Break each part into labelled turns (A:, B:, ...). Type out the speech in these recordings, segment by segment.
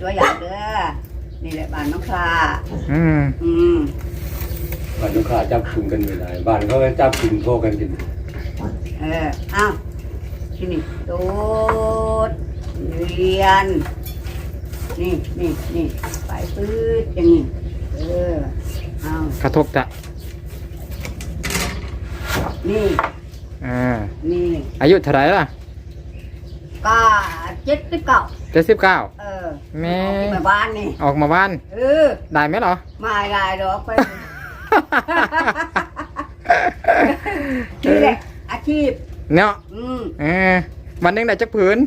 A: ตัวอย่างเด้อนี่แหละบ้านน้องคลา
B: อืม
A: อืม
C: บ้านลูกค้าจับกลุ่มกันไม่ได้บ้านเขาก็จับกลุ่มโทรกันกิน
A: เอออ้าวที่นี่โดดเรียน นี่นี่นี่ไปปื๊ดอย่างนี้เอออ้าว
B: กระทบจะ
A: นี่
B: อ่า
A: นี่
B: อายุเท่าไหร่ล่ะ
A: ก็ เจ็ดสิบเก้า
B: เจ็ดสิบเก้า
A: เออ
B: แม่
A: ที่มาบ้านนี่
B: ออกมาบ้าน
A: เออ
B: ได้ไหมเหรอ
A: มาลายดอกไปนี่แหละอาชีพ
B: เนาะ
A: อืม
B: เออวันหนึงได้จักผืน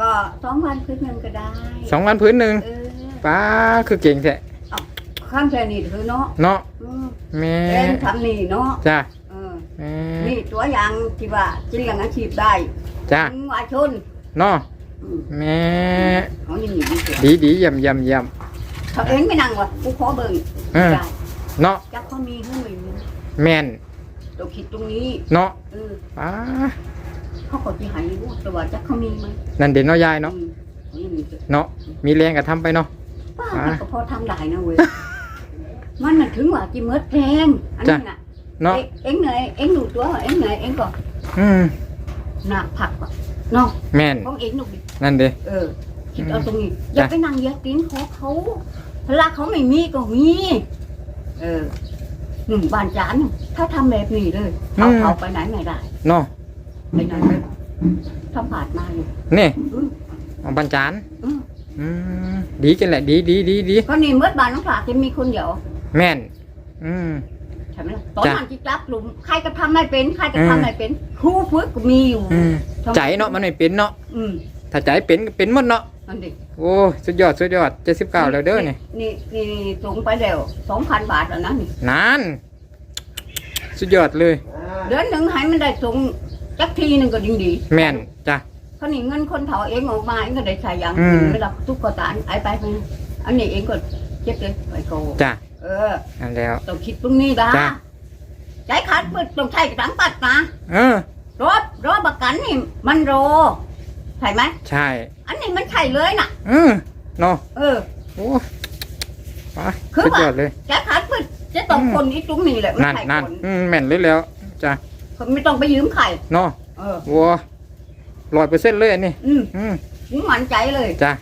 A: ก็สองพันขึ้นเงินก็ได้
B: สองวันผืนหนึ่ง
A: เออ
B: ป้าคือเก่งแท้
A: เอาข้ามแค่นี้เถอะเนาะ
B: เนาะ
A: อืม
B: แม่
A: เล่นทำนี่เนาะ
B: จ้า
A: เออ
B: แม่
A: นี่ตัวอย่างที่ว่าจะเลี้ยงอาชีพได้
B: จ้า
A: ถึงว่าชน
B: เนาะ
A: อืม
B: แม่
A: เขาอย่างนี้ดีกว่า
B: ดีดีเยี่ยมเยี่ยมเยี่ยม
A: เขาเองไม่นั่งวะกูขอเบิ่ง
B: เออ
A: ได้
B: เนาะ
A: จักเขามีให้ไม่มี
B: แม่น
A: เราคิดตรงนี้
B: เนาะ
A: เออ
B: ป้า
A: เขาก็จะหายรู้แต่ว่าจักเขามีไหม
B: นั่นเด่นเนาะยายเนาะ
A: อืมเขาอย่างนี้
B: เนาะมีแรงก็ทำไปเนาะ
A: ป้า
B: อ่า
A: มันก็พอทำได้นะเว้ยมันน่ะถึงว่าจิเมิดแพงอันนั้นน่ะ
B: เนาะ
A: เอ็งเอ็งเหนื่อยเอ็งดูตัวเอ็งเหนื่อยเอ็งก็
B: อืม
A: หนักผักอะ เนาะ
B: แม่น
A: ของเอ็งหนุกดิ
B: นั่นเด้
A: เออคิดเอา
B: อืม
A: ตรงนี้ อย่า
B: จ้ะ
A: ไปนั่งเหยาตีนขอเขาพละเขาไม่มีก็มี เออหนึ่งบานจานถ้าทำแบบนี้เลยเอาเอาไปไหนไม่ได้
B: เนาะ
A: ไปไหนไม่ได้ทำผ่านมาอยู่
B: นี่
A: อืม
B: เอาบันจาน
A: อืม
B: อืมดีกันแหละดีดีดีดี
A: ก็นี่เมื่อบานน้องฝากจะมีคนเดียว
B: แม่น อืม
A: ใช่ไหมล่ะตอน
B: จ้ะ
A: นั้นที่รับกลุ่มใครก็ทำไม่เป็น ใครก็
B: อืม
A: ทำไม่เป็นครูฝึกก็มีอยู่
B: อืม
A: ทำไม
B: ใจเนาะมันไม่เป็นเนาะ
A: อืม
B: ถ้าใจเป็นก็เป็นหมดเนาะ
A: นั่นดิ
B: โอ้สุดยอดสุดยอดเจ็ดสิบเก้าแล้วเด้อนี่
A: นี่นี่สูงไปแล้วสองพันบาทแล้วนะนี่
B: นานสุดยอดเลย
A: เดือนหนึ่งให้มันได้สูงจักทีหนึ่งก็ยิ่งดี
B: แม่นจ้ะ
A: เขานี่เงินคนเถาเองออกมาเองก็ได้ใช้อย่าง
B: อืม
A: เวลาทุกข์ก็ตานไอ้ไปไปอันนี้เองก็เจ็บเลยไปโก
B: จ้ะ
A: เออ
B: นั่นแล้ว
A: ต้องคิดตรงนี้นะ
B: จ้ะ
A: ใจขาดมืดต้องใช้กระตังปัดนะ
B: เออ
A: รถรถประ กันนี่มันโรใช่ไหม
B: ใช่
A: อันนี้มันใช่เลยน่ะ
B: เออเนาะ
A: เออ
B: โอ้ไป
A: คือ
B: สุด
A: ว่า
B: ยอดเลย
A: ใจขาดมืดจะต้อง
B: อืม
A: คนอีตรงนี้แหละมัน
B: นั่น
A: ใช่
B: นั่น
A: คน
B: อืมแม่นเลยแล้วจ้ะ
A: คนไม่ต้องไปยืมใคร
B: เนาะ
A: เออ
B: วัวร้อยเปอร์เซ็นต์เลยอันนี้
A: อืม
B: อืม
A: มึงมั่นใจเลย
B: จ้ะ